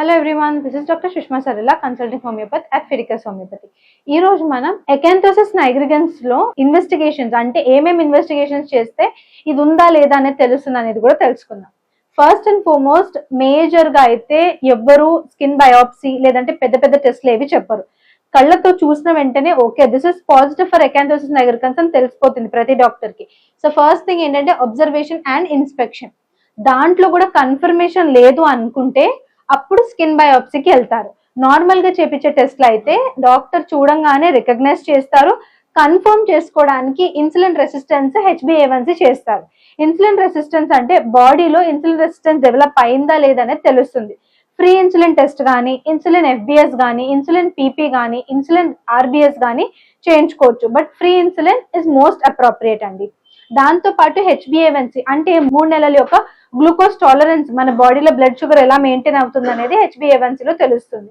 Hello everyone this is doctor Sushma Sarila consulting homeopathy at Fidicus homeopathy ఈ రోజు మనం ఎకాంథోసిస్ నైగ్రిగన్స్లో investigations అంటే ఏమేమి ఇన్వెస్టిగేషన్స్ చేస్తే ఇది ఉందా లేదా అనేది తెలుస్తుంది అనేది కూడా తెలుసుకుందాం. ఫస్ట్ అండ్ ఫార్మోస్ట్ మేజర్గా అయితే ఎవ్వరు స్కిన్ బయోప్సీ లేదంటే పెద్ద పెద్ద టెస్ట్లు ఏవి చెప్పరు. కళ్ళతో చూసిన వెంటనే okay this is positive for acanthosis nigricans అని తెలిసిపోతుంది ప్రతి డాక్టర్కి. సో ఫస్ట్ థింగ్ ఏంటంటే అబ్జర్వేషన్ అండ్ ఇన్స్పెక్షన్ దాంట్లో కూడా కన్ఫర్మేషన్ లేదు అనుకుంటే అప్పుడు స్కిన్ బయోప్సీకి వెళ్తారు. నార్మల్గా చేపించే టెస్ట్లు అయితే డాక్టర్ చూడంగానే రికగ్నైజ్ చేస్తారు. కన్ఫర్మ్ చేసుకోవడానికి ఇన్సులిన్ రెసిస్టెన్స్ హెచ్బిఏవన్సీ చేస్తారు. ఇన్సులిన్ రెసిస్టెన్స్ అంటే బాడీలో ఇన్సులిన్ రెసిస్టెన్స్ డెవలప్ అయిందా లేదనేది తెలుస్తుంది. ఫ్రీ ఇన్సులిన్ టెస్ట్ కానీ ఇన్సులిన్ ఎఫ్బిఎస్ కానీ ఇన్సులిన్ పీపీ కానీ ఇన్సులిన్ ఆర్బిఎస్ కానీ చేయించుకోవచ్చు. But free insulin is most appropriate అండి. దాంతో పాటు హెచ్బిఏవన్సీ అంటే మూడు నెలల యొక్క గ్లూకోజ్ టాలరెన్స్ మన బాడీలో బ్లడ్ షుగర్ ఎలా మెయింటైన్ అవుతుంది అనేది HbA1c లో తెలుస్తుంది.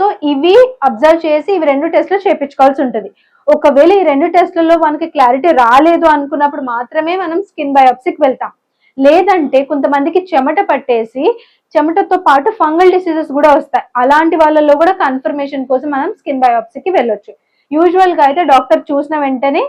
సో ఇవి అబ్జర్వ్ చేసి ఇవి రెండు టెస్ట్లు చేపించుకోవాల్సి ఉంటుంది. ఒకవేళ ఈ రెండు టెస్ట్లలో మనకి క్లారిటీ రాలేదు అనుకున్నప్పుడు మాత్రమే మనం స్కిన్ బయోప్సీకి వెళ్తాం. లేదంటే కొంతమందికి చెమట పట్టేసి చెమటతో పాటు ఫంగల్ డిసీజెస్ కూడా వస్తాయి. అలాంటి వాళ్ళలో కూడా కన్ఫర్మేషన్ కోసం మనం స్కిన్ బయోప్సీకి వెళ్ళొచ్చు. యూజువల్గా అయితే డాక్టర్ చూసిన వెంటనే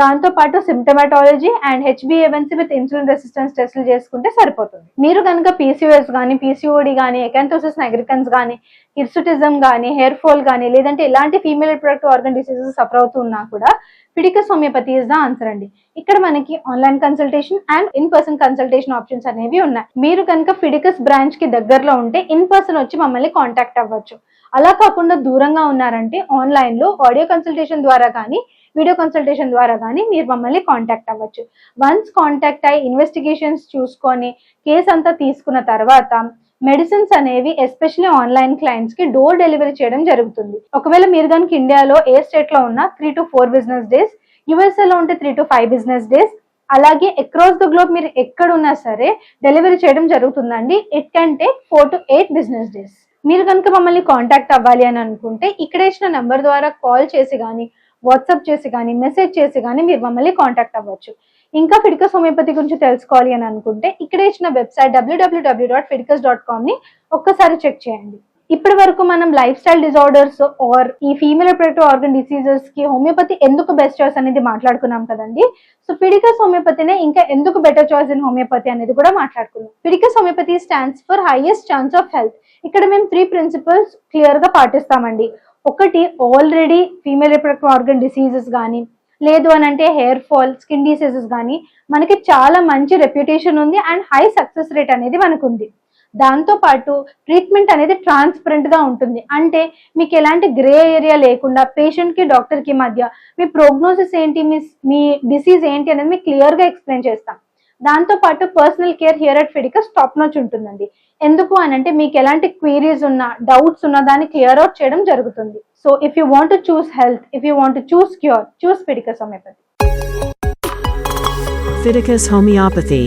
దాంతో పాటు symptomatology and H B A one C with insulin resistance టెస్ట్లు చేసుకుంటే సరిపోతుంది. మీరు కనుక పీసీఓఎస్ కానీ పీసీఓడి కానీ ఎకాంథోసిస్ నైగ్రికన్స్ కానీ హిర్సుటిజం కానీ హెయిర్ ఫాల్ కానీ లేదంటే ఎలాంటి female reproductive organ diseases suffer అవుతున్నా కూడా Fidicus homeopathy is the answer అండి. ఇక్కడ మనకి online consultation and in person consultation options అనేవి ఉన్నాయి. మీరు కనుక ఫిడికస్ బ్రాంచ్కి దగ్గరలో ఉంటే ఇన్ పర్సన్ వచ్చి మమ్మల్ని కాంటాక్ట్ అవ్వచ్చు. అలా కాకుండా దూరంగా ఉన్నారంటే ఆన్లైన్లో ఆడియో కన్సల్టేషన్ ద్వారా కానీ వీడియో కన్సల్టేషన్ ద్వారా కానీ మీరు మమ్మల్ని కాంటాక్ట్ అవ్వచ్చు. వన్స్ కాంటాక్ట్ అయ్యి ఇన్వెస్టిగేషన్స్ చూసుకొని కేసు అంతా తీసుకున్న తర్వాత మెడిసిన్స్ అనేవి ఎస్పెషల్లీ ఆన్లైన్ క్లయింట్స్కి డోర్ డెలివరీ చేయడం జరుగుతుంది. ఒకవేళ మీరు కనుక ఇండియాలో ఏ స్టేట్లో ఉన్నా three to four business days USA లో ఉంటే three to five business days అలాగే అక్రాస్ ద గ్లోబ్ మీరు ఎక్కడున్నా సరే డెలివరీ చేయడం జరుగుతుందండి. It can take four to eight business days మీరు కనుక మమ్మల్ని కాంటాక్ట్ అవ్వాలి అని అనుకుంటే ఇక్కడ ఇచ్చిన నెంబర్ ద్వారా కాల్ చేసి కానీ వాట్సాప్ చేసి కానీ మెసేజ్ చేసి కానీ మీరు మమ్మల్ని కాంటాక్ట్ అవ్వచ్చు. ఇంకా ఫిడికస్ హోమియోపతి గురించి తెలుసుకోవాలి అని అనుకుంటే ఇక్కడ ఇచ్చిన వెబ్సైట్ డబ్ల్యూడబ్ల్యూడబ్ల్యూ డాట్ ఫిడికస్ డాట్ కామ్ని ఒక్కసారి చెక్ చేయండి. ఇప్పటి వరకు మనం లైఫ్ స్టైల్ డిజార్డర్స్ ఆర్ ఈ ఫీమేల్ రిప్రొడక్టివ్ ఆర్గన్ డిసీజెస్కి హోమియోపతి ఎందుకు బెస్ట్ చాయిస్ అనేది మాట్లాడుకున్నాం కదండి. సో ఫిడికస్ హోమియోపతినే ఇంకా ఎందుకు బెటర్ చాయిస్ ఇన్ హోమియోపతి అనేది కూడా మాట్లాడుకున్నాం Fidicus homeopathy stands for highest chance of health. ఇక్కడ మేము త్రీ ప్రిన్సిపల్స్ క్లియర్గా పాటిస్తామండి. ఒకటి already female reproductive organ diseases కానీ లేదు అని అంటే హెయిర్ ఫాల్ స్కిన్ డిసీజెస్ కానీ మనకి చాలా మంచి రెప్యుటేషన్ ఉంది అండ్ హై సక్సెస్ రేట్ అనేది మనకు ఉంది దాంతో పాటు ట్రీట్మెంట్ అనేది ట్రాన్స్పరెంట్గా ఉంటుంది. అంటే మీకు ఎలాంటి గ్రే ఏరియా లేకుండా పేషెంట్కి డాక్టర్కి మధ్య మీ ప్రోగ్నోసిస్ ఏంటి మీ మీ డిసీజ్ ఏంటి అనేది మీకు క్లియర్గా ఎక్స్ప్లెయిన్ చేస్తాం. దాంతో పాటు personal care here at Fidicus top notch ఉంటుందండి. ఎందుకు అని అంటే మీకు ఎలాంటి క్వీరీస్ ఉన్నా డౌట్స్ ఉన్నా దాన్ని క్లియర్ అవుట్ చేయడం జరుగుతుంది. So if you want choose health if you want choose cure choose Fidicus homeopathy Fidicus homeopathy